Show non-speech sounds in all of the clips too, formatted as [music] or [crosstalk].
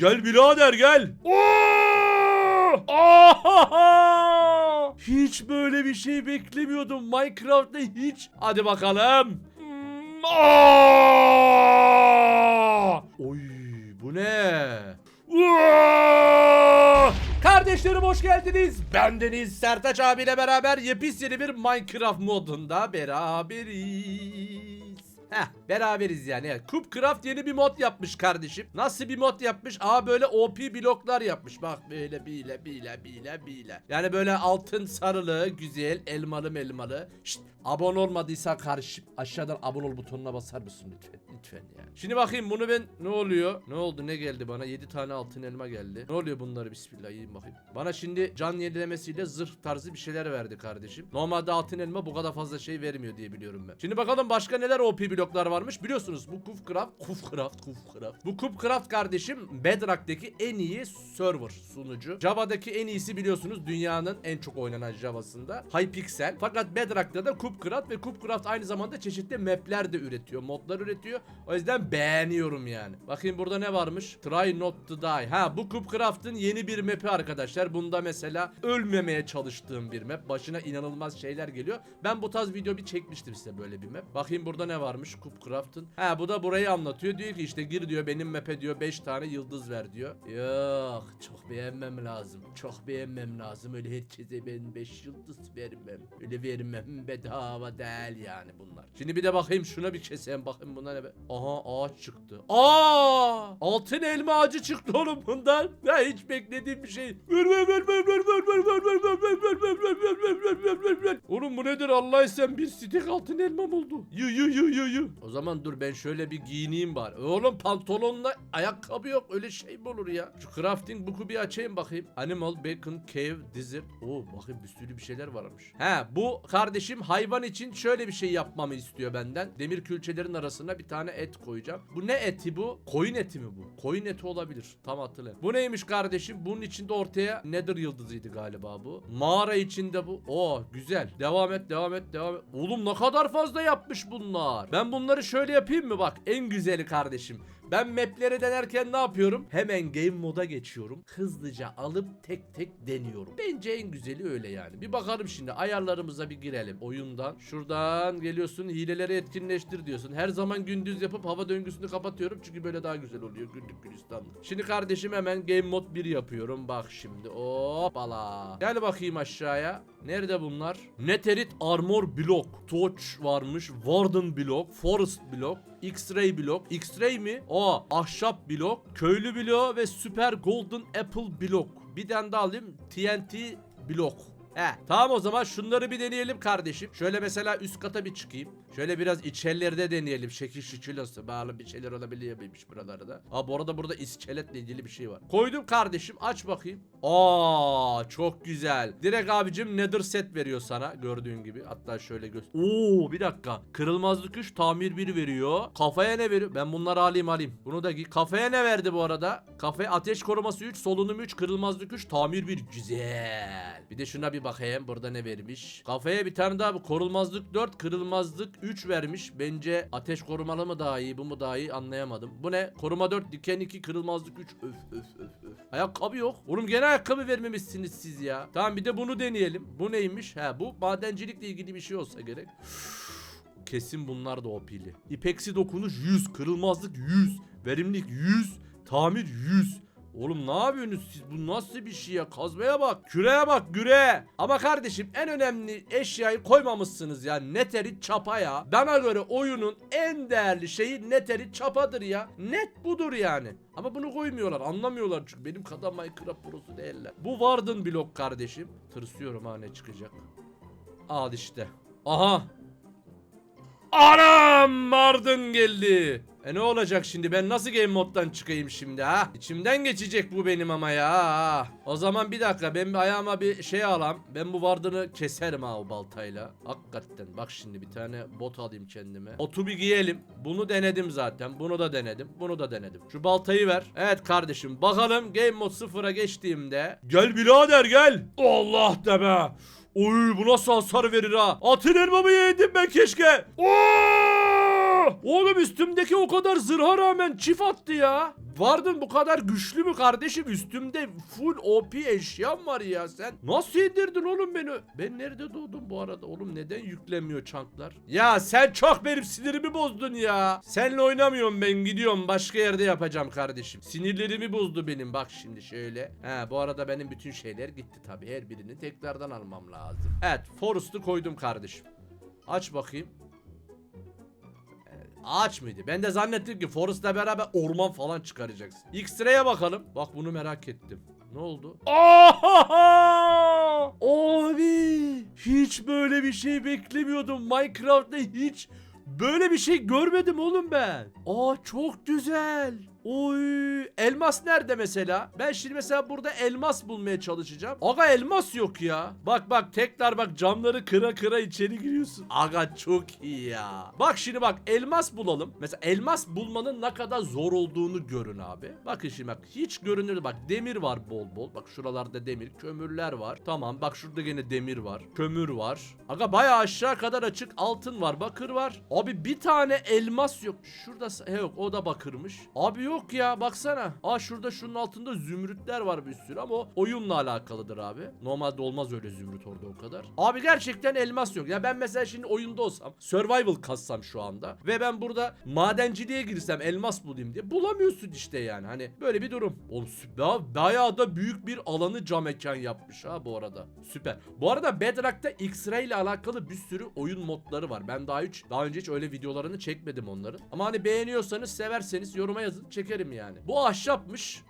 Gel birader gel. Ahaha! Hiç böyle bir şey beklemiyordum Minecraft'ta hiç. Hadi bakalım. Hmm! Oy bu ne? Kardeşlerim hoş geldiniz. Ben Deniz Sertaç abiyle beraber yepis yeni bir Minecraft modunda beraberiz. Heh beraberiz yani. Cupcraft yeni bir mod yapmış kardeşim. Nasıl bir mod yapmış? Aa böyle OP bloklar yapmış. Bak böyle bile bile bile bile. Yani böyle altın sarılı, güzel, elmalı melmalı. Şşt, abone olmadıysan kardeşim aşağıdan abone ol butonuna basar mısın lütfen? Lütfen ya. Şimdi bakayım bunu ben ne oluyor? Ne oldu ne geldi bana? 7 tane altın elma geldi. Ne oluyor bunları bismillah yiyeyim bakayım. Bana şimdi can yenilemesiyle zırh tarzı bir şeyler verdi kardeşim. Normalde altın elma bu kadar fazla şey vermiyor diye biliyorum ben. Şimdi bakalım başka neler OP bloklar varmış. Biliyorsunuz bu Cupcraft, Cupcraft, Cupcraft. Bu Cupcraft kardeşim Bedrock'taki en iyi server sunucu. Java'daki en iyisi biliyorsunuz dünyanın en çok oynanan Java'sında. Hypixel. Fakat Bedrock'ta da Cupcraft ve Cupcraft aynı zamanda çeşitli map'ler de üretiyor. Modlar üretiyor. O yüzden beğeniyorum yani. Bakayım burada ne varmış? Try not to die. Ha bu Cupcraft'ın yeni bir map'i arkadaşlar. Bunda mesela ölmemeye çalıştığım bir map. Başına inanılmaz şeyler geliyor. Ben bu tarz video bir çekmiştim size böyle bir map. Bakayım burada ne varmış Cupcraft'ın. Ha bu da burayı anlatıyor. Diyor ki işte gir diyor benim map'e diyor 5 tane yıldız ver diyor. Yok çok beğenmem lazım. Çok beğenmem lazım. Öyle herkese ben 5 yıldız vermem. Öyle vermem bedava değil yani bunlar. Şimdi bir de bakayım şuna bir keseyim bakayım buna ne. Aha ağaç çıktı. Aa! Altın elma ağacı çıktı oğlum bundan. Ya hiç beklediğim bir şey. Ver ver ver ver ver ver ver ver ver ver ver ver ver ver ver ver ver ver ver. Oğlum bu nedir Allah sen bir stek altın elmam oldu. Yu yu yu yu yu. O zaman dur ben şöyle bir giyineyim bari. Oğlum pantolonla ayakkabı yok öyle şey mi olur ya? Şu crafting book'u bir açayım bakayım. Animal, bacon, cave, desert. Oo bakayım bir sürü bir şeyler varmış. He bu kardeşim hayvan için şöyle bir şey yapmamı istiyor benden. Demir külçelerin arasına bir tane et koyacağım. Bu ne eti bu? Koyun eti mi bu? Koyun eti olabilir. Tam hatırlayın. Bu neymiş kardeşim? Bunun içinde ortaya nether yıldızıydı galiba bu. Mağara içinde bu. Oo güzel. Devam et devam et devam et. Oğlum ne kadar fazla yapmış bunlar. Ben bunları şöyle yapayım mı bak. En güzeli kardeşim. Ben mapleri denerken ne yapıyorum? Hemen game moda geçiyorum. Hızlıca alıp tek tek deniyorum. Bence en güzeli öyle yani. Bir bakalım şimdi ayarlarımıza bir girelim. Oyundan. Şuradan geliyorsun hileleri etkinleştir diyorsun. Her zaman gündüz yapıp hava döngüsünü kapatıyorum. Çünkü böyle daha güzel oluyor. Günlük gülistanlık. Şimdi kardeşim hemen game mod 1 yapıyorum. Bak şimdi. Hoppala. Gel bakayım aşağıya. Nerede bunlar? Neterit Armor Block. Torch varmış. Warden Block. Forest Block. X-Ray blok. X-Ray mi? O ahşap blok. Köylü blok ve Super Golden Apple blok. Bir tane daha alayım. TNT blok. He tamam o zaman şunları bir deneyelim kardeşim. Şöyle mesela üst kata bir çıkayım. Şöyle biraz içerilerde deneyelim. Şekil şükür nasıl bağlı bir şeyler olabiliyor muymuş buralarda. Ha bu arada burada iskeletle ilgili bir şey var. Koydum kardeşim aç bakayım. Aa çok güzel. Direkt abicim nether set veriyor sana gördüğün gibi. Hatta şöyle göster. Oo bir dakika. Kırılmazlık 3 tamir 1 veriyor. Kafaya ne veriyor? Ben bunları alayım alayım. Bunu da giy. Kafaya ne verdi bu arada? Kafaya ateş koruması 3, solunum 3, kırılmazlık 3, tamir 1. Güzel. Bir de şuna bir bakayım. Burada ne vermiş? Kafaya bir tane daha bu. Korulmazlık 4, kırılmazlık 3 vermiş. Bence ateş korumalı mı daha iyi, bu mu daha iyi anlayamadım. Bu ne? Koruma 4, diken 2, kırılmazlık 3. Öf öf öf öf. Ayakkabı yok. Oğlum gene ayakkabı vermemişsiniz siz ya. Tamam bir de bunu deneyelim. Bu neymiş? He bu madencilikle ilgili bir şey olsa gerek. [sighs] Kesin bunlar da OP'li. İpeksi dokunuş 100, kırılmazlık 100, verimlilik 100, tamir 100. Oğlum ne yapıyorsunuz siz? Bu nasıl bir şey ya? Kazmaya bak. Küreye bak küre. Ama kardeşim en önemli eşyayı koymamışsınız ya. Neterit çapa ya. Bana göre oyunun en değerli şeyi neterit çapadır ya. Net budur yani. Ama bunu koymuyorlar. Anlamıyorlar çünkü benim kadar Minecraft prosu değiller. Bu Warden blok kardeşim. Tırsıyorum ha ne çıkacak. Al işte. Aha Anam Mardın geldi. E ne olacak şimdi ben nasıl game moddan çıkayım şimdi ha? İçimden geçecek bu benim ama ya. O zaman bir dakika ben bir ayağıma bir şey alam. Ben bu vardını keserim ha o baltayla. Hakikaten bak şimdi bir tane bot alayım kendime. Botu bir giyelim. Bunu denedim zaten. Bunu da denedim. Bunu da denedim. Şu baltayı ver. Evet kardeşim bakalım game mod sıfıra geçtiğimde. Gel birader gel. Allah da be. Oy bu nasıl hasar verir ha? Atın elmamı yedim ben keşke. Oo! Oğlum üstümdeki o kadar zırha rağmen çift attı ya. Vardın bu kadar güçlü mü kardeşim? Üstümde full OP eşyam var ya sen. Nasıl indirdin oğlum beni? Ben nerede doğdum bu arada? Oğlum neden yüklemiyor çanklar? Ya sen çok benim sinirimi bozdun ya. Seninle oynamıyorum ben gidiyorum. Başka yerde yapacağım kardeşim. Sinirlerimi bozdu benim. Bak şimdi şöyle. He bu arada benim bütün şeyler gitti tabii. Her birini tekrardan almam lazım. Evet Forest'ı koydum kardeşim. Aç bakayım. Ağaç mıydı? Ben de zannettim ki Forest'la beraber orman falan çıkaracaksın. X-Ray'e bakalım. Bak bunu merak ettim. Ne oldu? Oha! Abi! Hiç böyle bir şey beklemiyordum. Minecraft'ta hiç böyle bir şey görmedim oğlum ben. Aa çok güzel. Oy elmas nerede mesela? Ben şimdi mesela burada elmas bulmaya çalışacağım. Aga elmas yok ya. Bak bak tekrar bak camları kıra kıra içeri giriyorsun. Aga çok iyi ya. Bak şimdi bak elmas bulalım. Mesela elmas bulmanın ne kadar zor olduğunu görün abi. Bakın şimdi bak hiç görünür bak demir var bol bol. Bak şuralarda demir kömürler var. Tamam bak şurada gene demir var. Kömür var. Aga baya aşağı kadar açık altın var bakır var. Abi bir tane elmas yok. Şurada he yok o da bakırmış. Abi yok ya baksana. Aa şurada şunun altında zümrütler var bir sürü ama o oyunla alakalıdır abi. Normalde olmaz öyle zümrüt orada o kadar. Abi gerçekten elmas yok. Ya ben mesela şimdi oyunda olsam survival kassam şu anda ve ben burada madenciliğe girsem elmas bulayım diye bulamıyorsun işte yani. Hani böyle bir durum. Oğlum süper. Bayağı da büyük bir alanı cam mekan yapmış ha bu arada. Süper. Bu arada Bedrock'ta X-Ray ile alakalı bir sürü oyun modları var. Ben daha hiç daha önce hiç öyle videolarını çekmedim onların. Ama hani beğeniyorsanız severseniz yoruma yazın çekerim yani. Bu ahşapmış.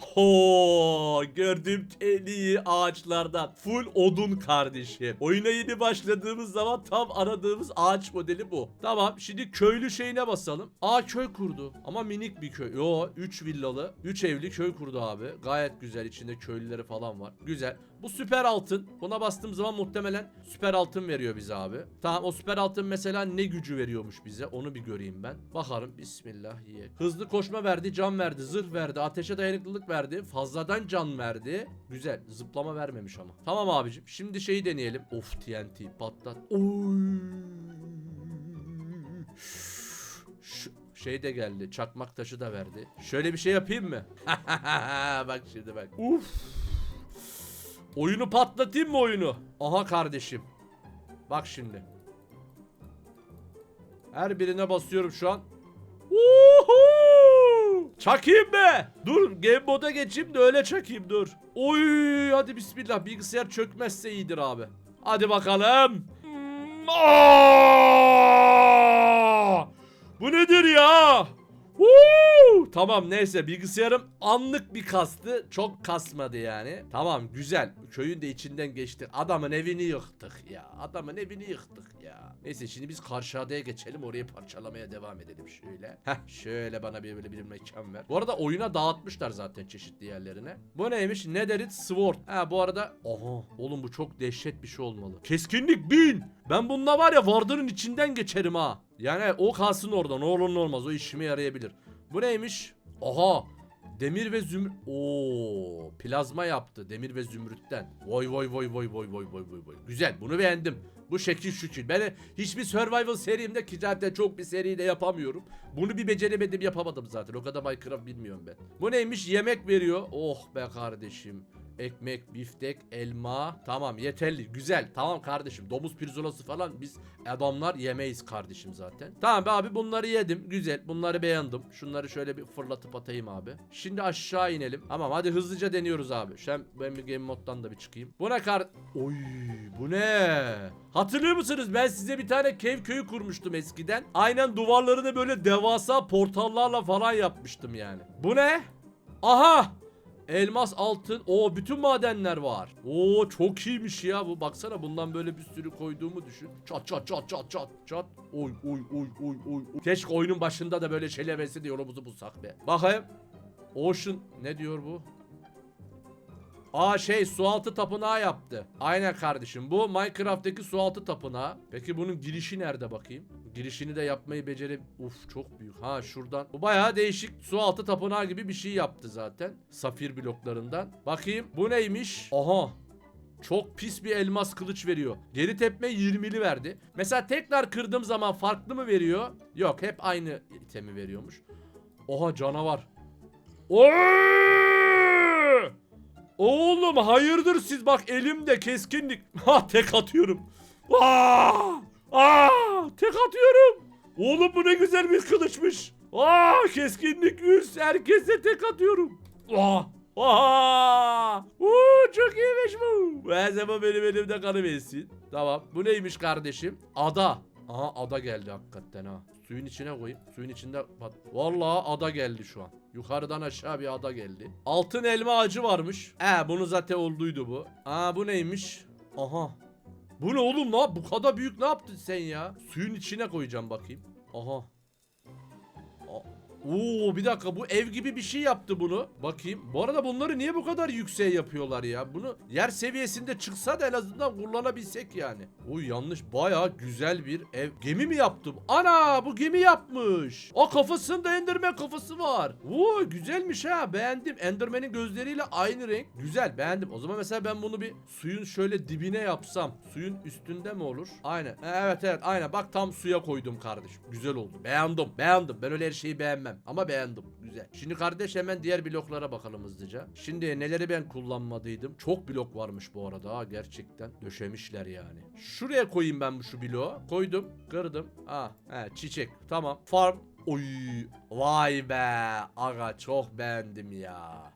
Ho gördüğüm en ağaçlardan. Full odun kardeşim. Oyuna yeni başladığımız zaman tam aradığımız ağaç modeli bu. Tamam şimdi köylü şeyine basalım. Aa köy kurdu. Ama minik bir köy. Yo 3 villalı 3 evli köy kurdu abi. Gayet güzel içinde köylüleri falan var. Güzel. Bu süper altın. Buna bastığım zaman muhtemelen süper altın veriyor bize abi. Tamam o süper altın mesela ne gücü veriyormuş bize onu bir göreyim ben. Bakalım bismillah ye. Hızlı koşma verdi, can verdi, zırh verdi, ateşe dayanıklılık verdi, fazladan can verdi. Güzel. Zıplama vermemiş ama. Tamam abicim. Şimdi şeyi deneyelim. Of TNT patlat. Oy. Şey de geldi. Çakmak taşı da verdi. Şöyle bir şey yapayım mı? [laughs] bak şimdi bak. Uf. Oyunu patlatayım mı oyunu? Aha kardeşim. Bak şimdi. Her birine basıyorum şu an. Woohoo! Çakayım mı? Dur game moda geçeyim de öyle çakayım dur. Oy hadi bismillah bilgisayar çökmezse iyidir abi. Hadi bakalım. Aa! Bu nedir ya? Woo! Tamam neyse bilgisayarım anlık bir kastı. Çok kasmadı yani. Tamam güzel. Köyün de içinden geçtik. Adamın evini yıktık ya. Adamın evini yıktık ya. Neyse şimdi biz karşı adaya geçelim. Orayı parçalamaya devam edelim şöyle. Heh şöyle bana bir böyle bir mekan ver. Bu arada oyuna dağıtmışlar zaten çeşitli yerlerine. Bu neymiş? Netherite Sword. Ha bu arada. Aha oğlum bu çok dehşet bir şey olmalı. Keskinlik 1000. Ben bununla var ya vardının içinden geçerim ha. Yani o kalsın orada ne olur ne olmaz o işime yarayabilir. Bu neymiş? Aha demir ve zümrüt. Oo plazma yaptı demir ve zümrütten. Vay vay vay vay vay vay vay vay vay. Güzel bunu beğendim. Bu şekil şükür. Ben hiçbir survival serimde ki zaten çok bir seride yapamıyorum. Bunu bir beceremedim yapamadım zaten. O kadar Minecraft bilmiyorum ben. Bu neymiş? Yemek veriyor. Oh be kardeşim. Ekmek, biftek, elma. Tamam yeterli. Güzel. Tamam kardeşim. Domuz pirzolası falan biz adamlar yemeyiz kardeşim zaten. Tamam be abi bunları yedim. Güzel. Bunları beğendim. Şunları şöyle bir fırlatıp atayım abi. Şimdi aşağı inelim. Tamam hadi hızlıca deniyoruz abi. Şu an ben bir game moddan da bir çıkayım. Bu ne kar... Oy bu ne? Hatırlıyor musunuz? Ben size bir tane cave köyü kurmuştum eskiden. Aynen duvarları da böyle devasa portallarla falan yapmıştım yani. Bu ne? Aha! Elmas, altın. O bütün madenler var. Oo çok iyiymiş ya bu. Baksana bundan böyle bir sürü koyduğumu düşün. Çat çat çat çat çat çat. Oy oy oy oy oy. oy. Keşke oyunun başında da böyle şeyler verse de yolumuzu bulsak be. Bakayım. Ocean ne diyor bu? Aa şey sualtı tapınağı yaptı. Aynen kardeşim. Bu Minecraft'taki sualtı tapınağı. Peki bunun girişi nerede bakayım? Girişini de yapmayı beceri... Uf çok büyük. Ha şuradan. Bu bayağı değişik sualtı tapınağı gibi bir şey yaptı zaten. Safir bloklarından. Bakayım bu neymiş? Aha. Çok pis bir elmas kılıç veriyor. Geri tepme 20'li verdi. Mesela tekrar kırdığım zaman farklı mı veriyor? Yok hep aynı itemi veriyormuş. Oha canavar. Oy! Oğlum hayırdır siz bak elimde keskinlik. Ha [laughs] tek atıyorum. Aa! Aa! Tek atıyorum. Oğlum bu ne güzel bir kılıçmış. Aa! Keskinlik üst herkese tek atıyorum. Aa! Aa! Uuu çok iyiymiş bu. Her zaman benim elimde kanı versin. Tamam. Bu neymiş kardeşim? Ada. Aha ada geldi hakikaten ha. Suyun içine koyayım. Suyun içinde bak. Vallahi ada geldi şu an. Yukarıdan aşağı bir ada geldi. Altın elma ağacı varmış. He bunu zaten olduydu bu. Aa bu neymiş? Aha. Bu ne oğlum la? Bu kadar büyük ne yaptın sen ya? Suyun içine koyacağım bakayım. Aha. Oo bir dakika bu ev gibi bir şey yaptı bunu. Bakayım. Bu arada bunları niye bu kadar yükseğe yapıyorlar ya? Bunu yer seviyesinde çıksa da en azından kullanabilsek yani. Oy yanlış. Baya güzel bir ev. Gemi mi yaptım? Ana bu gemi yapmış. O kafasında Enderman kafası var. Oo güzelmiş ha. Beğendim. Enderman'in gözleriyle aynı renk. Güzel beğendim. O zaman mesela ben bunu bir suyun şöyle dibine yapsam. Suyun üstünde mi olur? Aynen. Evet evet aynen. Bak tam suya koydum kardeşim. Güzel oldu. Beğendim. Beğendim. Ben öyle her şeyi beğenmem. Ama beğendim. Güzel. Şimdi kardeş hemen diğer bloklara bakalım hızlıca. Şimdi neleri ben kullanmadıydım. Çok blok varmış bu arada ha gerçekten. Döşemişler yani. Şuraya koyayım ben şu bloğu. Koydum. Kırdım. Ha, he, çiçek. Tamam. Farm. Oy. Vay be. Aga çok beğendim ya.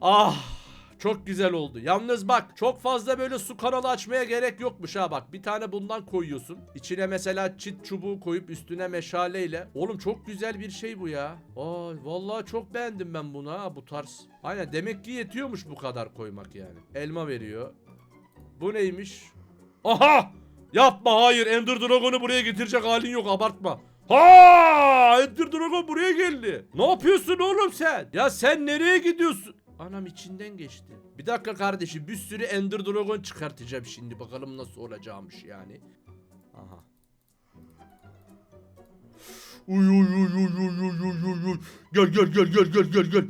Ah. Çok güzel oldu. Yalnız bak çok fazla böyle su kanalı açmaya gerek yokmuş ha bak. Bir tane bundan koyuyorsun. İçine mesela çit çubuğu koyup üstüne meşaleyle. Oğlum çok güzel bir şey bu ya. Ay vallahi çok beğendim ben bunu ha bu tarz. Aynen demek ki yetiyormuş bu kadar koymak yani. Elma veriyor. Bu neymiş? Aha! Yapma hayır Ender Dragon'u buraya getirecek halin yok abartma. Ha! Ender Dragon buraya geldi. Ne yapıyorsun oğlum sen? Ya sen nereye gidiyorsun? Anam içinden geçti. Bir dakika kardeşim bir sürü Ender Dragon çıkartacağım şimdi bakalım nasıl olacağımış yani. Aha. Uy uy uy uy uy uy uy uy uy. Gel gel gel gel gel gel gel.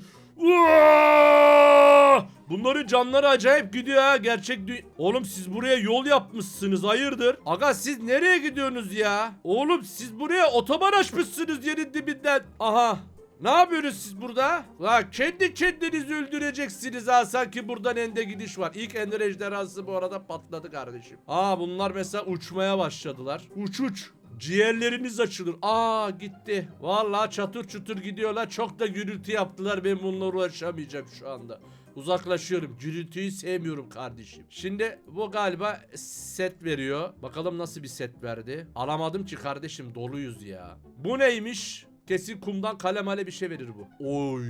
Bunların canları acayip gidiyor ha gerçek Oğlum siz buraya yol yapmışsınız hayırdır? Aga siz nereye gidiyorsunuz ya? Oğlum siz buraya otoban açmışsınız yerin dibinden. Aha. Ne yapıyorsunuz siz burada? La kendi kendinizi öldüreceksiniz ha sanki buradan ende gidiş var. İlk ender ejderhası bu arada patladı kardeşim. Aa bunlar mesela uçmaya başladılar. Uç uç. Ciğerleriniz açılır. Aa gitti. Vallahi çatır çutur gidiyorlar. Çok da gürültü yaptılar. Ben bununla uğraşamayacağım şu anda. Uzaklaşıyorum. Gürültüyü sevmiyorum kardeşim. Şimdi bu galiba set veriyor. Bakalım nasıl bir set verdi. Alamadım ki kardeşim doluyuz ya. Bu neymiş? Kesin kumdan kalem ale bir şey verir bu. Oy.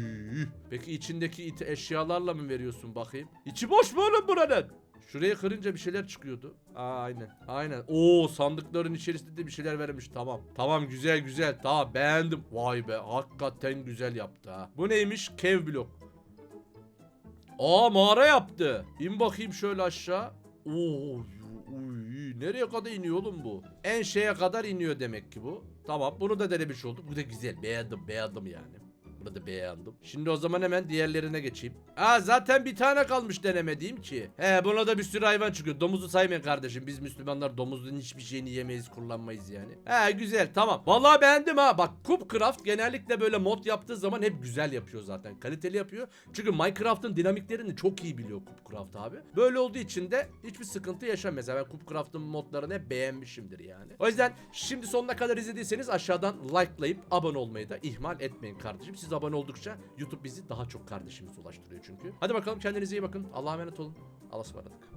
Peki içindeki eşyalarla mı veriyorsun bakayım? İçi boş mu oğlum buranın? Şuraya kırınca bir şeyler çıkıyordu. Aa, aynen. Aynen. Oo sandıkların içerisinde de bir şeyler vermiş. Tamam. Tamam güzel güzel. Tamam beğendim. Vay be hakikaten güzel yaptı ha. Bu neymiş? Kev blok. Aa mağara yaptı. İn bakayım şöyle aşağı. Oo, uy, nereye kadar iniyor oğlum bu? En şeye kadar iniyor demek ki bu. Tamam bunu da denemiş olduk. Bu da güzel. Beğendim beğendim yani. Bunu beğendim. Şimdi o zaman hemen diğerlerine geçeyim. Aa zaten bir tane kalmış denemediğim ki. He buna da bir sürü hayvan çıkıyor. Domuzu saymayın kardeşim. Biz Müslümanlar domuzun hiçbir şeyini yemeyiz kullanmayız yani. He güzel tamam. Vallahi beğendim ha. Bak Cupcraft genellikle böyle mod yaptığı zaman hep güzel yapıyor zaten. Kaliteli yapıyor. Çünkü Minecraft'ın dinamiklerini çok iyi biliyor Cupcraft abi. Böyle olduğu için de hiçbir sıkıntı. Mesela ben Cupcraft'ın modlarını hep beğenmişimdir yani. O yüzden şimdi sonuna kadar izlediyseniz aşağıdan likelayıp abone olmayı da ihmal etmeyin kardeşim. Siz abone oldukça YouTube bizi daha çok kardeşimize ulaştırıyor çünkü. Hadi bakalım kendinize iyi bakın. Allah'a emanet olun. Allah'a ısmarladık.